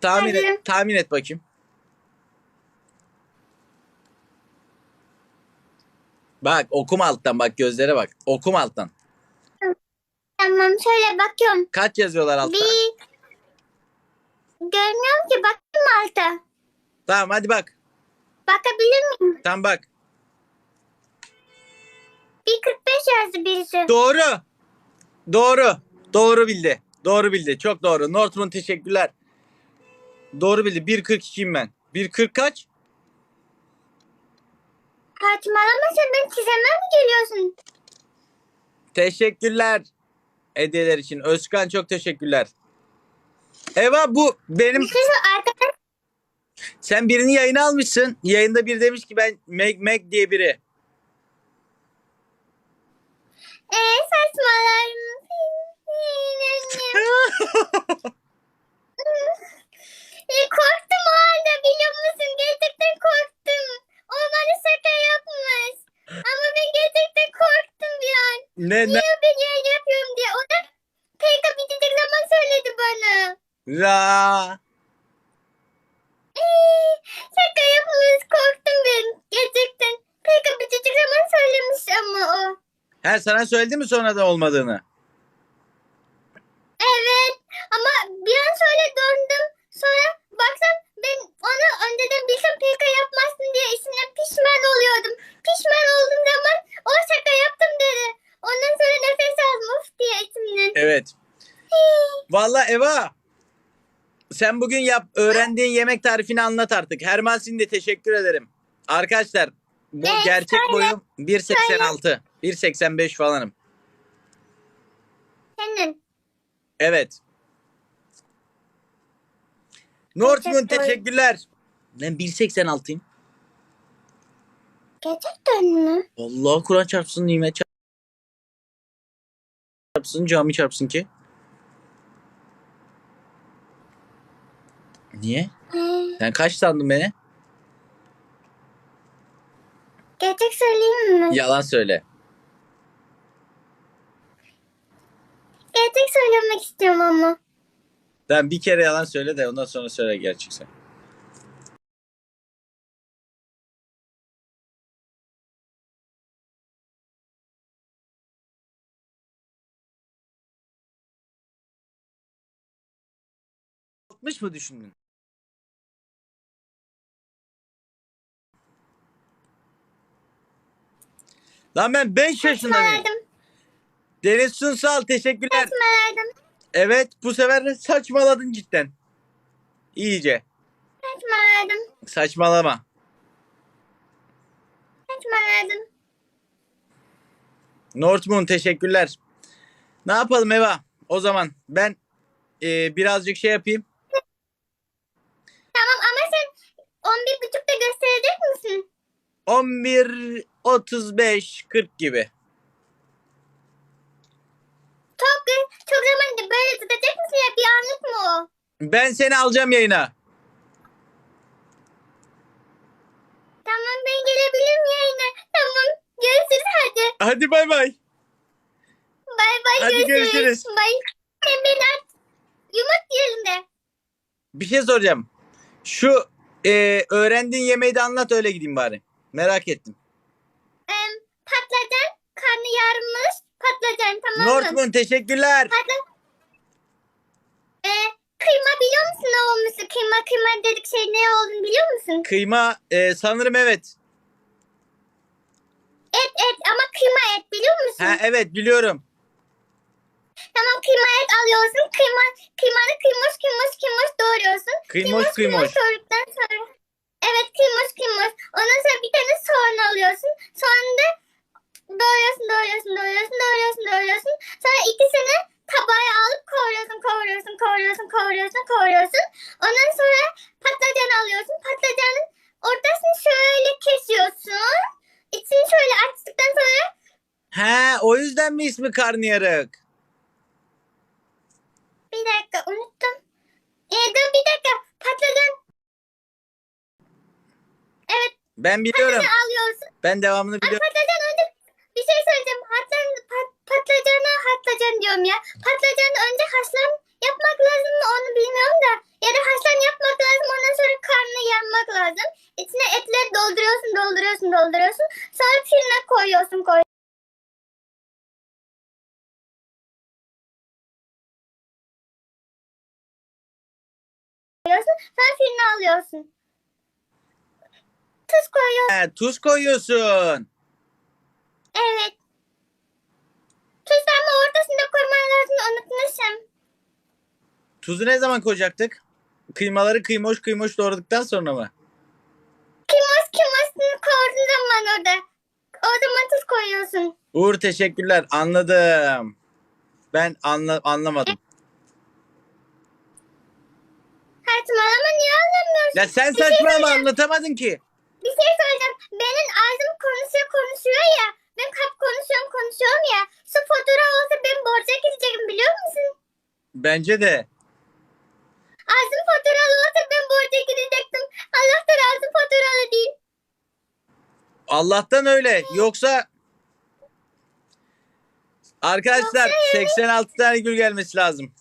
Tahmin et, tahmin et bakayım. Bak okum alttan bak gözlere bak. Okum alttan. Tamam şöyle bakıyorum. Kaç yazıyorlar altta? Bir görmüyorum ki bakayım alta. Tamam hadi bak. Bakabilir miyim? Tamam bak. 1.45 yazdı birisi. Doğru. Doğru. Doğru bildi. Doğru bildi. Çok doğru. Northman teşekkürler. Doğru bildi. 1.42'yim ben. 1.40 kaç? Saçmalama sen ben çizemem mi geliyorsun? Teşekkürler. Hediyeler için. Özkan çok teşekkürler. Eva bu benim Bir şey arkadaş sen birini yayına almışsın. Yayında bir demiş ki ben Meg Meg diye biri. Ee, saçmalar mısın? e, korktum o anda biliyor musun? Gerçekten korktum. O bana şaka yapmış. Ama ben gerçekten korktum bir an. Ne ne? Niye ben yayın yapıyorum diye. O da PK bitecek zaman söyledi bana. Ra. Ee, şaka yapmış korktum ben. Gerçekten. PK bitecek zaman söylemiş ama o. Ha sana söyledi mi sonradan olmadığını? Evet ama bir an şöyle döndüm. Sonra baksam ben onu önceden bilsem PK yapmazsın diye içimden pişman oluyordum. Pişman olduğum zaman o şaka yaptım dedi. Ondan sonra nefes aldım of diye içimden. Evet. Vallahi Eva. Sen bugün yap öğrendiğin yemek tarifini anlat artık. Herman Sin de teşekkür ederim. Arkadaşlar bu Evet, gerçek söyle. boyum 1.86. 1.85 falanım. Senin. Evet. Northman Gerçek boy. teşekkürler. Ben 1.86'yım. Gerçekten mi? Allah Kur'an çarpsın, nimet çarpsın, cami çarpsın ki. Niye? Ee, Sen kaç sandın beni? gerçek söyleyeyim mi? Yalan söyle. Gerçek söylemek istiyorum ama. Ben bir kere yalan söyle de ondan sonra söyle gerçekten. Altmış mı düşündün? Lan ben 5 yaşındayım. Saçmaladım. Deniz Sunsal teşekkürler. Saçmaladım. Evet bu sefer de saçmaladın cidden. İyice. Saçmaladım. Saçmalama. Saçmaladım. Northmoon teşekkürler. Ne yapalım Eva? O zaman ben e, birazcık şey yapayım. Tamam ama sen 11.30'da gösterecek misin? 11 35 40 gibi. Çok çok zaman böyle tutacak mısın ya bir anlık mı o? Ben seni alacağım yayına. Tamam ben gelebilirim yayına. Tamam görüşürüz hadi. Hadi bay bay. Bay bay Hadi görüşürüz. görüşürüz. Bay. Sen beni at. Yumurt yerinde. Bir şey soracağım. Şu e, öğrendiğin yemeği de anlat öyle gideyim bari. Merak ettim. Patlıcan, karnı yarılmış patlıcan tamam mı? Northmoon teşekkürler. Patlı... Ee, kıyma biliyor musun ne olmuştu? Kıyma kıyma dedik şey ne olduğunu biliyor musun? Kıyma e, sanırım evet. Et et ama kıyma et biliyor musun? Ha evet biliyorum. Tamam kıyma et alıyorsun. Kıyma kıymanı kıymış kıymış kıymış doğruyorsun. Kıymoş kıymoş. doğradıktan sonra Evet kıymış kıymış. Ondan sonra bir tane soğan alıyorsun. Sonra da doğruyorsun doğruyorsun doğruyorsun doğruyorsun doğruyorsun. Sonra ikisini tabağa alıp kavuruyorsun kavuruyorsun kavuruyorsun kavuruyorsun kavuruyorsun. Ondan sonra patlıcan alıyorsun. Patlıcanın ortasını şöyle kesiyorsun. İçini şöyle açtıktan sonra He o yüzden mi ismi karnıyarık? bir dakika unuttum. Ee, dur bir dakika patlıcan Evet Ben biliyorum. patlıcan alıyorsun. Ben devamını biliyorum. patlıcan patlıcan diyorum ya. Patlıcanı önce haşlam yapmak lazım mı onu bilmiyorum da. Ya da haşlam yapmak lazım ondan sonra karnını yanmak lazım. İçine etleri dolduruyorsun dolduruyorsun dolduruyorsun. Sonra pirine koyuyorsun koy. koyuyorsun. Sonra pirine alıyorsun. Tuz koyuyorsun. Ha, tuz koyuyorsun. Evet. Tuzu ne zaman koyacaktık? Kıymaları kıymoş kıymoş doğradıktan sonra mı? Kimos kimosunu koyduğun zaman orada. O zaman tuz koyuyorsun. Uğur teşekkürler. Anladım. Ben anla anlamadım. Hayatım ama niye anlamıyorsun? Ya sen Bir şey saçmalama söyleyeceğim. anlatamadın ki. Bir şey söyleyeceğim. Benim ağzım konuşuyor konuşuyor ya. Ben hep konuşuyorum konuşuyorum ya. Su fotoğraf olsa ben borca gideceğim biliyor musun? Bence de. Ağzım fotoğrafı olsa ben borca gidecektim. Allah'tan ağzım fotoğrafı değil. Allah'tan öyle. Yoksa Arkadaşlar Yoksa yani- 86 tane gül gelmesi lazım.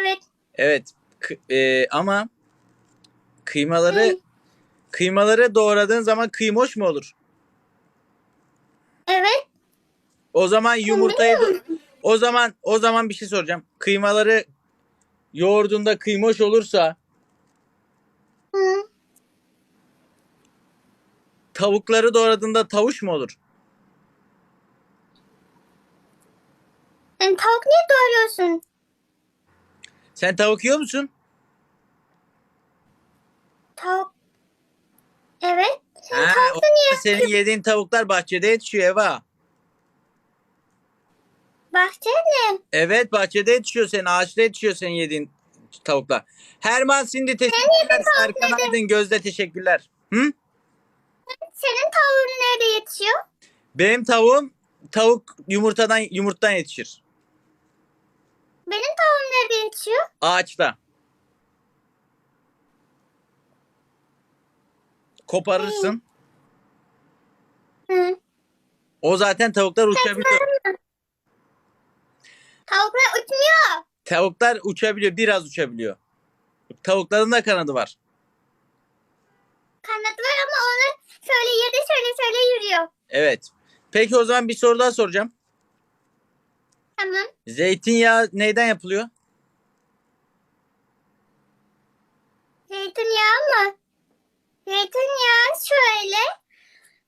Evet. Evet. Kı- e, ama kıymaları Hı. kıymaları doğradığın zaman kıymoş mu olur? Evet. O zaman yumurtayı Anlıyorum. O zaman o zaman bir şey soracağım. Kıymaları yoğurdunda kıymoş olursa Hı. tavukları doğradığında tavuş mu olur? Yani tavuk niye doğruyorsun? Sen tavuk yiyor musun? Tavuk. Evet. Sen Ha, tavuk o- niye? senin yediğin tavuklar bahçede yetişiyor Eva. Bahçede. Evet bahçede yetişiyor senin ağaçta yetişiyor senin yediğin tavuklar. Herman Sindi teşekkürler. Serkan Aydın Gözde teşekkürler. Hı? Senin tavuğun nerede yetişiyor? Benim tavuğum tavuk yumurtadan yumurttan yetişir. Benim tavuğum nerede yetişiyor? Ağaçta. Koparırsın. Hı. O zaten tavuklar uçabiliyor. Tavuklar uçmuyor. Tavuklar uçabiliyor. Biraz uçabiliyor. Tavukların da kanadı var. Kanat var ama onlar şöyle yerde şöyle şöyle yürüyor. Evet. Peki o zaman bir soru daha soracağım. Tamam. Zeytinyağı neyden yapılıyor? Zeytinyağı mı? Zeytinyağı şöyle.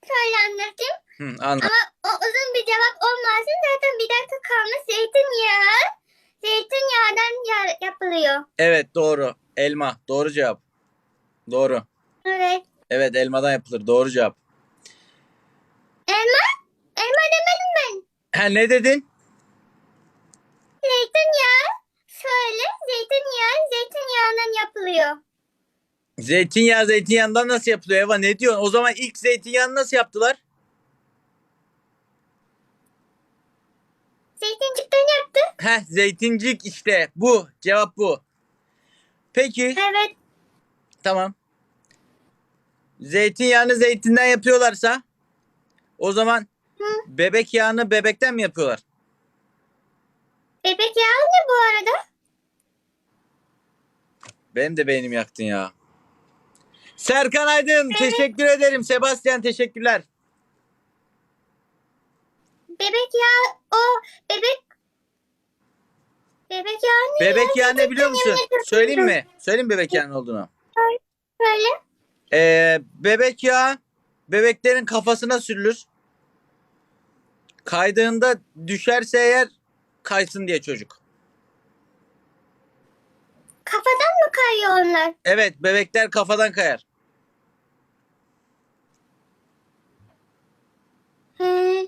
Şöyle anlatayım. Hı, anladım. Ama o uzun bir cevap olmasın. Zaten bir dakika kalmış zeytinyağı. Zeytinyağından ya- yapılıyor. Evet doğru. Elma. Doğru cevap. Doğru. Evet. Evet elmadan yapılır. Doğru cevap. Elma? Elma demedim ben. Ha ne dedin? Zeytinyağı. Şöyle zeytinyağı zeytinyağından yapılıyor. Zeytinyağı zeytinyağından nasıl yapılıyor Eva? Ne diyorsun? O zaman ilk zeytinyağını nasıl yaptılar? Zeytincikten yaptı. Heh zeytincik işte. Bu. Cevap bu. Peki. Evet. Tamam. Zeytinyağını zeytinden yapıyorlarsa o zaman Hı. bebek yağını bebekten mi yapıyorlar? Bebek yağı ne bu arada? Benim de beynim yaktın ya. Serkan Aydın teşekkür ederim. Sebastian teşekkürler. Bebek yağı o bebek Bebek yağı ne? Bebek ya? ne biliyor musun? Söyleyeyim mi? Söyleyeyim bebek yağı ne olduğunu. Söyle. Ee, bebek yağı bebeklerin kafasına sürülür. Kaydığında düşerse eğer kaysın diye çocuk. Kafadan mı kayıyor onlar? Evet bebekler kafadan kayar. Hı,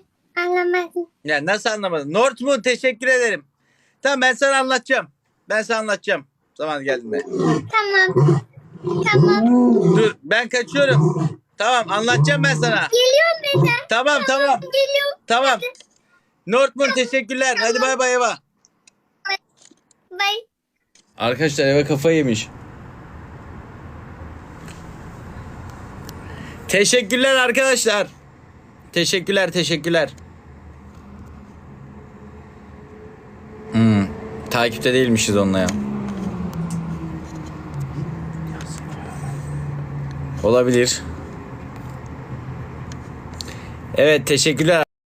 anlamadım. Yani nasıl anlamadın? Northmoon teşekkür ederim. Tamam ben sana anlatacağım. Ben sana anlatacağım. Zaman geldiğinde. Tamam. Tamam. Dur ben kaçıyorum. Tamam anlatacağım ben sana. Geliyorum ben de. Tamam tamam. Geliyorum. Tamam. Northmoon teşekkürler. Hadi bay bay Eva. Bye. Arkadaşlar eve kafa yemiş. Teşekkürler arkadaşlar. Teşekkürler teşekkürler. Takipte değilmişiz onunla ya. Olabilir. Evet teşekkürler.